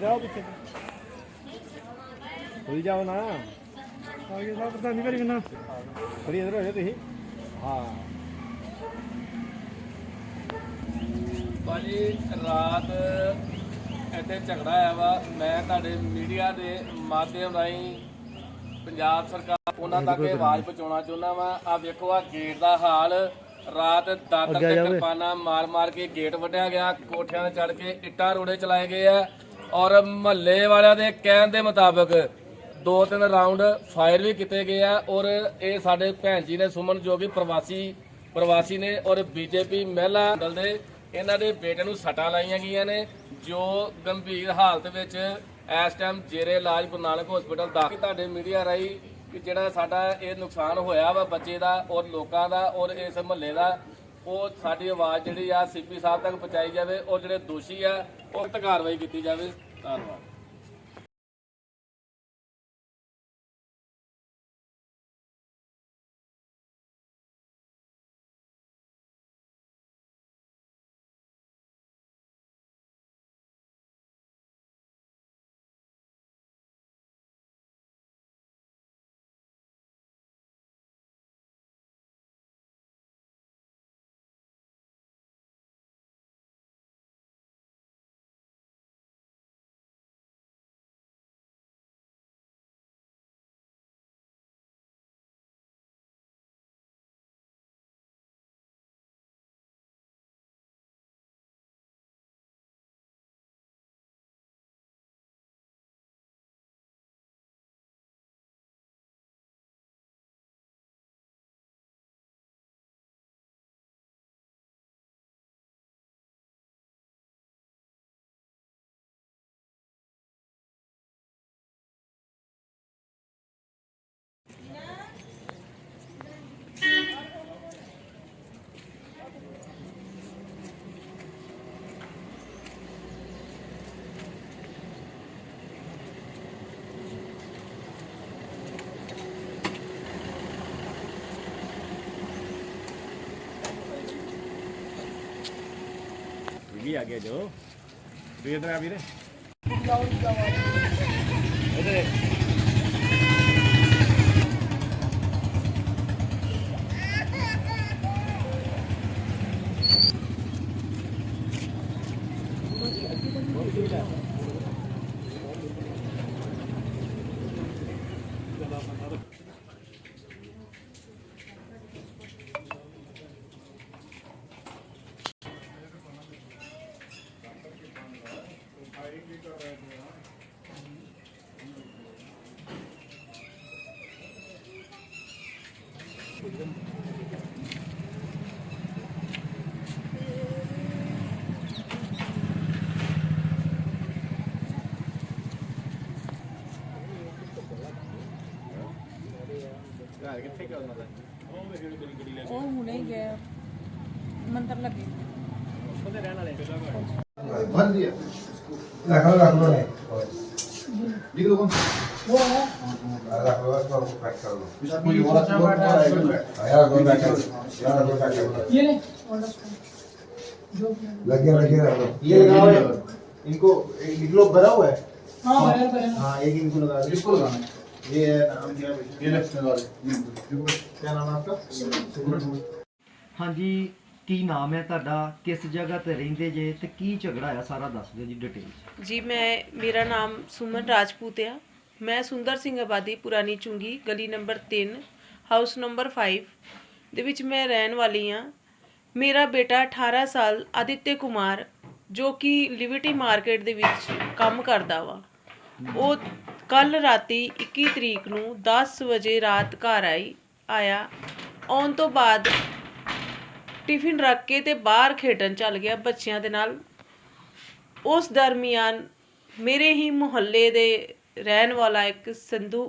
ਜਾਓ ਪਿੱਛੇ। ਹੋਈ ਜਾਓ ਨਾ। ਆਗੇ ਸਾਹਿਬ ਪਤਾ ਨਹੀਂ ਕਰੀ ਕਿੰਨਾ? ਥੋੜੀ ਇਧਰ ਹੋ ਜਾ ਤੁਸੀਂ। ਹਾਂ। ਭਾਜੀ ਰਾਤ ਇੱਥੇ ਝਗੜਾ ਆਇਆ ਵਾ। ਮੈਂ ਤੁਹਾਡੇ ਮੀਡੀਆ ਦੇ ਮਾਧਿਅਮ ਰਾਹੀਂ ਪੰਜਾਬ ਸਰਕਾਰ ਉਹਨਾਂ ਤੱਕ ਇਹ ਆਵਾਜ਼ ਪਹੁੰਚਾਉਣਾ ਚਾਹੁੰਦਾ ਵਾਂ। ਆ ਵੇਖੋ ਆ ਗੇਟ ਦਾ ਹਾਲ। ਰਾਤ ਦਾਤਰ ਤੇ ਕਿਰਪਾਨਾਂ ਮਾਰ ਮਾਰ ਕੇ ਗੇਟ ਵੱਢਿਆ ਗਿਆ। ਕੋਠਿਆਂ ਤੇ ਚੜ ਕੇ ਇੱਟਾਂ ਰੋੜੇ ਚਲਾਏ ਗਏ ਆ। ਔਰ ਮਹੱਲੇ ਵਾਲਿਆਂ ਦੇ ਕਹਿਣ ਦੇ ਮੁਤਾਬਕ ਦੋ ਤਿੰਨ ਰਾਉਂਡ ਫਾਇਰ ਵੀ ਕੀਤੇ ਗਏ ਆ ਔਰ ਇਹ ਸਾਡੇ ਭੈਣ ਜੀ ਨੇ ਸੁਮਨ ਜੋ ਕਿ ਪ੍ਰਵਾਸੀ ਪ੍ਰਵਾਸੀ ਨੇ ਔਰ ਬੀਜੇਪੀ ਮਹਿਲਾ ਦਲ ਦੇ, ਇਹਨਾਂ ਦੇ ਬੇਟੇ ਨੂੰ ਸੱਟਾਂ ਲਾਈਆਂ ਗਈਆਂ ਨੇ, ਜੋ ਗੰਭੀਰ ਹਾਲਤ ਵਿੱਚ ਇਸ ਟਾਈਮ ਜੇਰੇ ਇਲਾਜ ਗੁਰੂ ਨਾਨਕ ਹਸਪੀਟਲ ਦਾ ਤੁਹਾਡੇ ਮੀਡੀਆ ਰਾਹੀਂ ਕਿ ਜਿਹੜਾ ਸਾਡਾ ਇਹ ਨੁਕਸਾਨ ਹੋਇਆ ਵਾ ਬੱਚੇ ਦਾ ਔਰ ਲੋਕਾਂ ਦਾ ਔਰ ਇਸ ਮਹੱਲੇ ਦਾ ਉਹ ਸਾਡੀ ਆਵਾਜ਼ ਜਿਹੜੀ ਆ ਸੀਪੀ ਸਾਹਿਬ ਤੱਕ ਪਹੁੰਚਾਈ ਜਾਵੇ ਔਰ ਜਿਹੜੇ ਦੋਸ਼ੀ ਆ, ਉਹ ਸਖਤ ਕਾਰਵਾਈ ਕੀਤੀ ਜਾਵੇ। ਧੰਨਵਾਦ। ਵੀ ਆ ਗਿਆ ਜੋ। ਵੀ ਇਧਰ ਆ ਵੀਰੇ ਇਧਰ ਘਰ ਕਿੱਥੇ ਗਿਆ ਉਹਨਾਂ ਦਾ ਉਹ ਹੁਣੇ ਹੀ ਗਿਆ ਮੰਦਰ ਲੱਗੇ ਉਹਦੇ ਰਹਿਣ ਵਾਲੇ भर दिया रख लो रख लो नहीं लिख दो कौन रख लो इसको पैक कर लो कोई और अच्छा बात है यार दो पैक कर यार दो पैक कर लो ये ले जो लगे लगे रख लो ये लगाओ ये। इनको एक लोग भरा हुआ है हाँ बराबर बराबर हाँ एक इनको लगा किसको लगाना है ये नाम क्या है ये लेफ्ट में लगा दे क्या नाम है आपका ਹਾਂਜੀ ਕੀ ਨਾਮ ਹੈ ਤੁਹਾਡਾ ਕਿਸ ਜਗ੍ਹਾ ਤੇ ਰਹਿੰਦੇ ਜੇ ਤੇ ਕੀ ਝਗੜਾ ਆ ਸਾਰਾ ਦੱਸ ਦਿਓ ਜੀ ਡਿਟੇਲ ਜੀ ਮੈਂ ਮੇਰਾ ਨਾਮ ਸੁਮਨ ਰਾਜਪੂਤ ਆ ਮੈਂ ਸੁੰਦਰ ਸਿੰਘ ਆਬਾਦੀ ਪੁਰਾਣੀ ਚੁੰਗੀ ਗਲੀ ਨੰਬਰ 3 ਹਾਊਸ ਨੰਬਰ 5 ਦੇ ਵਿੱਚ ਮੈਂ ਰਹਿਣ ਵਾਲੀ ਆ ਮੇਰਾ ਬੇਟਾ 18 ਸਾਲ ਆਦਿਤਯ ਕੁਮਾਰ ਜੋ ਕਿ ਲਿਬਰਟੀ ਮਾਰਕੀਟ ਦੇ ਵਿੱਚ ਕੰਮ ਕਰਦਾ ਵਾ ਉਹ ਕੱਲ੍ਹ ਰਾਤੀ 21 ਤਰੀਕ ਨੂੰ ਦਸ ਵਜੇ ਰਾਤ ਘਰ ਆਈ, ਆਇਆ। ਆਉਣ ਤੋਂ ਬਾਅਦ ਟਿਫਿਨ ਰੱਖ ਕੇ ਅਤੇ ਬਾਹਰ ਖੇਡਣ ਚੱਲ ਗਿਆ ਬੱਚਿਆਂ ਦੇ ਨਾਲ। ਉਸ ਦਰਮਿਆਨ ਮੇਰੇ ਹੀ ਮੁਹੱਲੇ ਦੇ ਰਹਿਣ ਵਾਲਾ ਇੱਕ ਸੰਧੂ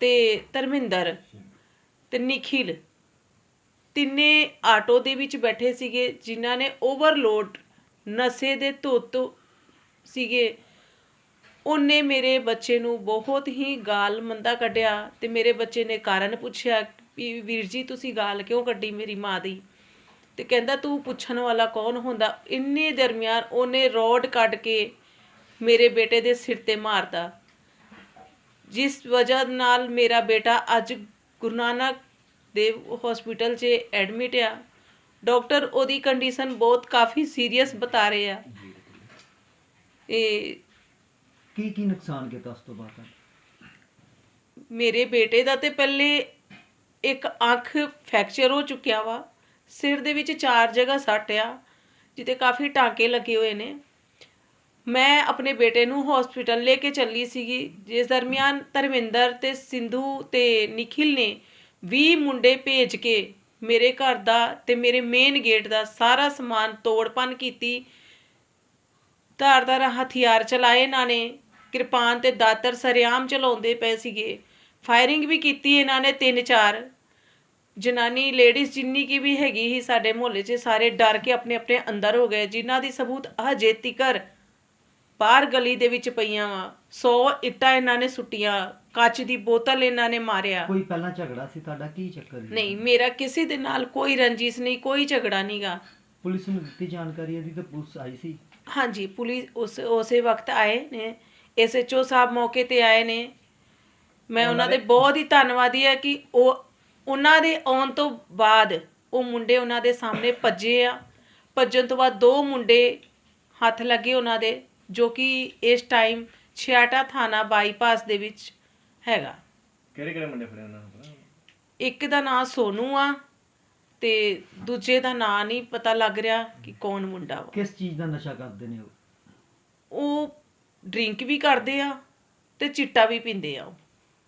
ਤੇ ਧਰਮਿੰਦਰ ਤੇ ਨikhil ਤਿੰਨੇ ਆਟੋ ਦੇ ਵਿੱਚ ਬੈਠੇ ਸੀਗੇ, ਜਿਨ੍ਹਾਂ ਨੇ ਓਵਰਲੋਡ ਨਸ਼ੇ ਦੇ ਧੁੱਤ ਸੀਗੇ। ਉਹਨੇ ਮੇਰੇ ਬੱਚੇ ਨੂੰ ਬਹੁਤ ਹੀ ਗਾਲ ਮੰਦਾ ਕੱਢਿਆ ਤੇ ਮੇਰੇ ਬੱਚੇ ਨੇ ਕਾਰਨ ਪੁੱਛਿਆ ਵੀ ਵੀਰ ਜੀ ਤੁਸੀਂ ਗਾਲ ਕਿਉਂ ਕੱਢੀ ਮੇਰੀ ਮਾਂ ਦੀ? ਤੇ ਕਹਿੰਦਾ ਤੂੰ ਪੁੱਛਣ ਵਾਲਾ ਕੌਣ ਹੁੰਦਾ? ਇੰਨੇ ਦਰਮਿਆਨ ਉਹਨੇ ਰੋਡ ਕੱਢ ਕੇ ਮੇਰੇ ਬੇਟੇ ਦੇ ਸਿਰ ਤੇ ਮਾਰਤਾ। ਜਿਸ ਵਜ੍ਹਾ ਨਾਲ ਮੇਰਾ ਬੇਟਾ ਅੱਜ ਗੁਰੂ ਨਾਨਕ ਦੇਵ ਹਸਪੀਟਲ 'ਚ ਐਡਮਿਟ ਆ। ਡਾਕਟਰ ਉਹਦੀ ਕੰਡੀਸ਼ਨ ਬਹੁਤ ਕਾਫੀ ਸੀਰੀਅਸ ਬਤਾ ਰਹੇ ਆ। ਇਹ ਕੀ ਕੀ ਨੁਕਸਾਨ ਕੀਤਾ ਉਸ ਤੋਂ ਬਾਅਦ ਮੇਰੇ ਬੇਟੇ ਦਾ ਤੇ ਪਹਿਲੇ ਇੱਕ ਅੱਖ ਫ੍ਰੈਕਚਰ ਹੋ ਚੁੱਕਿਆ ਵਾ। ਸਿਰ ਦੇ ਵਿੱਚ ਚਾਰ ਜਗ੍ਹਾ ਸੱਟ ਆ ਜਿੱਤੇ ਕਾਫੀ ਟਾਂਕੇ ਲੱਗੇ ਹੋਏ ਨੇ। ਮੈਂ ਆਪਣੇ ਬੇਟੇ ਨੂੰ ਹਸਪੀਟਲ ਲੈ ਕੇ ਚੱਲੀ ਸੀਗੀ, ਜਿਸ ਦਰਮਿਆਨ ਧਰਮਿੰਦਰ ਤੇ ਸਿੰਧੂ ਤੇ ਨਿਖਿਲ ਨੇ 20 ਮੁੰਡੇ ਭੇਜ ਕੇ ਮੇਰੇ ਘਰ ਦਾ ਤੇ ਮੇਰੇ ਮੇਨ ਗੇਟ ਦਾ ਸਾਰਾ ਸਮਾਨ ਤੋੜਪਨ ਕੀਤੀ। ਧਾਰਦਾਰ ਹਥਿਆਰ ਚਲਾਏ ਇਹਨਾਂ ਨੇ। ਕਿਰਪਾਨ ਤੇ ਦਾਤਰ ਸਰਿਆਮ ਚਲਾਉਂਦੇ ਪਏ ਸੀਗੇ। ਫਾਇਰਿੰਗ ਵੀ ਕੀਤੀ ਇਹਨਾਂ ਨੇ ਤਿੰਨ ਚਾਰ। ਜਨਾਨੀ ਲੇਡੀਜ਼ ਜਿੰਨੀ ਕੀ ਵੀ ਹੈਗੀ ਸੀ ਸਾਡੇ ਮੁਹੱਲੇ 'ਚ ਸਾਰੇ ਡਰ ਕੇ ਆਪਣੇ ਆਪਣੇ ਅੰਦਰ ਹੋ ਗਏ ਜਿਨ੍ਹਾਂ ਦੀ ਸਬੂਤ ਹਜੇ ਤਿਕਰ ਬਾਹਰ ਗਲੀ ਦੇ ਵਿੱਚ ਪਈਆਂ ਵਾ। 100 ਇੱਟਾਂ ਇਹਨਾਂ ਨੇ ਸੁੱਟੀਆਂ ਕੱਚ ਦੀ ਬੋਤਲ ਇਹਨਾਂ ਨੇ ਮਾਰਿਆ। ਕੋਈ ਪਹਿਲਾਂ ਝਗੜਾ ਸੀ ਤੁਹਾਡਾ? ਕੀ ਚੱਕਰ ਜੀ ਨਹੀਂ ਮੇਰਾ ਕਿਸੇ ਦੇ ਨਾਲ ਕੋਈ ਰੰਜਿਸ਼ ਨਹੀਂ ਕੋਈ ਝਗੜਾ ਨਹੀਂਗਾ ਪੁਲਿਸ ਨੂੰ ਦਿੱਤੀ ਜਾਣਕਾਰੀ ਇਹਦੀ ਤਾਂ ਪੁਲਿਸ ਆਈ ਸੀ। ਹਾਂਜੀ ਪੁਲਿਸ ਉਸ ਉਸੇ ਵਕਤ ਆਏ ਨੇ। ਐਸਐਚਓ ਸਾਹਿਬ ਮੌਕੇ ਤੇ ਆਏ ਨੇ। ਮੈਂ ਉਹਨਾਂ ਦੇ ਬਹੁਤ ਹੀ ਧੰਨਵਾਦੀ ਹੈ ਕਿ ਉਹ ਉਹਨਾਂ ਦੇ ਆਉਣ ਤੋਂ ਬਾਅਦ ਉਹ ਮੁੰਡੇ ਉਹਨਾਂ ਦੇ ਸਾਹਮਣੇ ਭੱਜੇ ਆ। ਭੱਜਣ ਤੋਂ ਬਾਅਦ ਦੋ ਮੁੰਡੇ ਹੱਥ ਲੱਗੇ ਉਹਨਾਂ ਦੇ ਜੋ ਕਿ ਇਸ ਟਾਈਮ ਛਿਆਟਾ ਥਾਣਾ ਬਾਈਪਾਸ ਦੇ ਵਿੱਚ ਹੈਗਾ। ਕਿਹੜੇ ਕਿਹੜੇ ਮੁੰਡੇ ਫੜੇ ਉਹਨਾਂ ਨੂੰ ਇੱਕ ਦਾ ਨਾਂ ਸੋਨੂ ਆ ਤੇ ਦੂਜੇ ਦਾ ਨਾਂ ਨਹੀਂ ਪਤਾ ਲੱਗ ਰਿਹਾ ਕਿ ਕੌਣ ਮੁੰਡਾ ਵਾ। ਕਿਸ ਚੀਜ਼ ਦਾ ਨਸ਼ਾ ਕਰਦੇ ਨੇ ਉਹ? ਉਹ ਡਰਿੰਕ ਵੀ ਕਰਦੇ ਆ ਤੇ ਚਿੱਟਾ ਵੀ ਪੀਂਦੇ ਆ ਉਹ।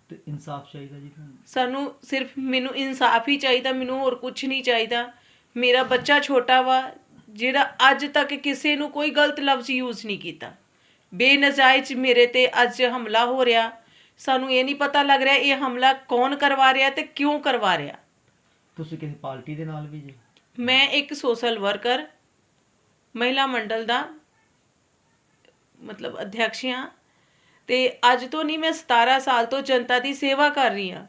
ਤੇ ਇਨਸਾਫ ਚਾਹੀਦਾ ਜੀ ਤੁਹਾਨੂੰ ਸਾਨੂੰ ਸਿਰਫ ਮੈਨੂੰ ਇਨਸਾਫ ਹੀ ਚਾਹੀਦਾ ਮੈਨੂੰ ਹੋਰ ਕੁਝ ਨਹੀਂ ਚਾਹੀਦਾ। ਮੇਰਾ ਬੱਚਾ ਛੋਟਾ ਵਾ ਜਿਹੜਾ ਅੱਜ ਤੱਕ ਕਿਸੇ ਨੂੰ ਕੋਈ ਗਲਤ ਲਫ਼ਜ਼ ਯੂਜ਼ ਨਹੀਂ ਕੀਤਾ। ਬੇਨਜਾਇਜ਼ ਮੇਰੇ ਤੇ ਅੱਜ ਹਮਲਾ ਹੋ ਰਿਹਾ। ਸਾਨੂੰ ਇਹ ਨਹੀਂ ਪਤਾ ਲੱਗ ਰਿਹਾ ਇਹ ਹਮਲਾ ਕੌਣ ਕਰਵਾ ਰਿਹਾ ਤੇ ਕਿਉਂ ਕਰਵਾ ਰਿਹਾ। ਤੁਸੀਂ ਕਿਸੇ ਪਾਰਟੀ ਦੇ ਨਾਲ ਵੀ ਜੀ। ਮੈਂ ਇੱਕ ਸੋਸ਼ਲ ਵਰਕਰ ਮਹਿਲਾ ਮੰਡਲ ਦਾ ਮਤਲਬ ਅਧਿਅਕਸ਼ ਹਾਂ ਤੇ ਅੱਜ ਤੋਂ ਨਹੀਂ ਮੈਂ 17 ਸਾਲ ਤੋਂ ਜਨਤਾ ਦੀ ਸੇਵਾ ਕਰ ਰਹੀ ਹਾਂ।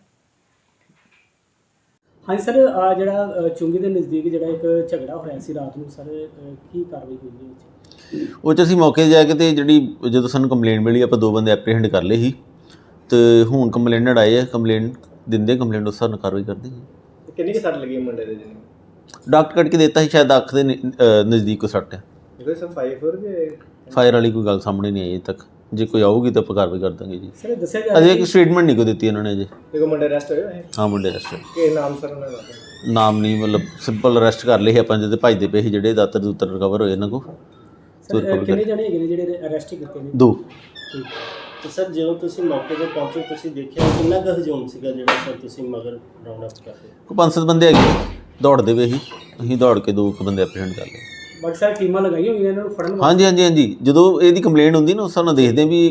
ਹਾਂਜੀ ਸਰ ਆ ਜਿਹੜਾ ਅ, ਚੁੰਗੀ ਦੇ ਨਜ਼ਦੀਕ ਜਿਹੜਾ ਇੱਕ ਝਗੜਾ ਹੋਇਆ ਸੀ ਰਾਤ ਨੂੰ ਸਰ ਅ, ਕੀ ਕਾਰਵਾਈ ਹੋਈ ਉਹਦੇ ਵਿੱਚ? ਉਹ 'ਚ ਅਸੀਂ ਮੌਕੇ 'ਤੇ ਜਾ ਕੇ ਤੇ ਜਿਹੜੀ ਜਦੋਂ ਸਾਨੂੰ ਕੰਪਲੇਂਟ ਮਿਲੀ ਆਪਾਂ ਦੋ ਬੰਦੇ ਐਪਰੀਹੈਂਡ ਕਰ ਲਏ ਸੀ। ਤੇ ਹੁਣ ਕੰਪਲੇਨਡ ਆਏ ਆ ਕੰਪਲੇਂਟ ਦਿੰਦੇ ਕੰਪਲੇਂਟ ਉਸ ਹਿਸਾਬ ਨਾਲ ਕਾਰਵਾਈ ਕਰਦੇ ਹਾਂ ਕਿੰਨੀ ਕਿ ਸੱਟ ਲੱਗੀ ਮੁੰਡੇ ਦੇ ਜਿਹਨੇ? ਡਾਕਟਰ ਕੱਟ ਕੇ ਦਿੱਤਾ ਸੀ ਸ਼ਾਇਦ ਅੱਖ ਦੇ ਨ- ਅਹ ਨਜ਼ਦੀਕ ਕੋ ਸੱਟ ਹੈ ਇਹਦੇ ਸਰ ਫਾਈਵ ਫੋਰ ਦੇ ਫਾਇਰ ਵਾਲੀ ਕੋਈ ਗੱਲ ਸਾਹਮਣੇ ਨਹੀਂ ਆਈ ਅਜੇ ਤੱਕ। ਜੇ ਕੋਈ ਆਊਗੀ ਤਾਂ ਆਪਾਂ ਕਾਰਵਾਈ ਕਰ ਦਾਂਗੇ ਜੀ। ਸਰ ਇਹ ਦੱਸਿਆ ਜਾ ਅਜੇ ਰਿਹਾ ਇੱਕ ਸਟੇਟਮੈਂਟ ਨਹੀਂ ਕੋ ਦਿੱਤੀ ਇਹਨਾਂ ਨੇ ਅਜੇ। ਕਿ ਮੁੰਡੇ ਅਰੈਸਟ ਹੋਏ ਹੋਏ ਹਾਂ ਮੁੰਡੇ ਅਰੈਸਟ ਕਿ ਨਾਮ ਸਰ ਉਹਨਾਂ ਦਾ? ਨਾਮ ਨਹੀਂ ਮਤਲਬ ਸਿੰਪਲ ਅਰੈਸਟ ਕਰ ਲਏ ਸੀ ਆਪਾਂ ਜਿਹਦੇ ਭਜਦੇ ਪਏ ਸੀ ਜਿਹੜੇ ਦਾਤਰ ਦੂਤਰ ਰਿਕਵਰ ਹੋਏ ਇਹਨਾਂ ਕੋ ਸਰ ਕਿੰਨੇ ਜਣੇ ਹੈਗੇ ਨੇ ਜਿਹੜੇ ਅਰੈਸਟ ਕੀਤੇ ਨੇ? ਦੋ। ਠੀਕ ਤੇ ਸਰ ਜਦੋਂ ਤੁਸੀਂ ਮੌਕੇ ਤੇ ਪਹੁੰਚੇ ਤੁਸੀਂ ਦੇਖਿਆ ਕਿੰਨਾ ਕੁ ਹਜੂਮ ਸੀਗਾ ਜਿਹੜਾ ਸਰ ਤੁਸੀਂ ਮਗਰ ਰਾਉਂਡ ਅਪ ਕਰਦੇ? ਕੋ ਪੰਜ ਸੱਤ ਬੰਦੇ ਹੈਗੇ ਦੌੜਦੇ ਪਏ ਸੀ। ਅਸੀਂ ਦੌੜ ਕੇ ਦੋ ਕੁ ਬੰਦੇ ਐਪਰੀਹੈਂਡ ਕਰ ਲਏ। ਬਾਕੀ ਸਾਰੇ ਟੀਮਾਂ ਲਗਾਈਆਂ ਹੋਈਆਂ ਇਹਨਾਂ ਨੂੰ ਫੜਨ ਵਾਸਤੇ। ਹਾਂਜੀ ਹਾਂਜੀ ਹਾਂਜੀ। ਜਦੋਂ ਇਹਦੀ ਕੰਪਲੇਂਟ ਹੁੰਦੀ ਨਾ ਉਸ ਹਿਸਾਬ ਨਾਲ ਦੇਖਦੇ ਹਾਂ ਵੀ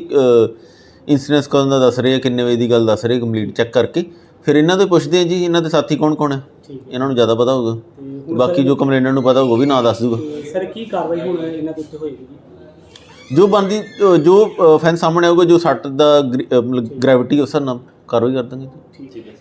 ਇਨਸੀਡੈਂਸ ਕਦੋਂ ਦਾ ਦੱਸ ਰਹੇ ਆ ਕਿੰਨੇ ਵਜੇ ਦੀ ਗੱਲ ਦੱਸ ਰਹੇ ਕੰਪਲੀਟ ਚੈੱਕ ਕਰਕੇ। ਫਿਰ ਇਹਨਾਂ ਤੋਂ ਪੁੱਛਦੇ ਆ ਜੀ ਇਹਨਾਂ ਦੇ ਸਾਥੀ ਕੌਣ ਕੌਣ ਹੈ ਠੀਕ ਇਹਨਾਂ ਨੂੰ ਜ਼ਿਆਦਾ ਪਤਾ ਹੋਊਗਾ। ਤੇ ਬਾਕੀ ਜੋ ਕੰਪਲੇਂਟਰ ਨੂੰ ਪਤਾ ਹੋਊਗਾ ਉਹ ਵੀ ਨਾਂ ਦੱਸ ਦੂਗਾ। ਸਰ ਕੀ ਕਾਰਵਾਈ ਹੁਣ ਇਹਨਾਂ ਦੇ ਉੱਤੇ ਹੋਏਗੀ? ਜੀ ਜੋ ਬੰਦੀ ਜੋ ਫੈਨ ਸਾਹਮਣੇ ਆਊਗਾ ਜੋ ਸੱਟ ਦਾ ਗ੍ਰੈਵਿਟੀ ਉਸ ਹਿਸਾਬ ਨਾਲ ਕਾਰਵਾਈ ਕਰ ਦਾਂਗੇ। ਜੀ ਠੀਕ ਹੈ।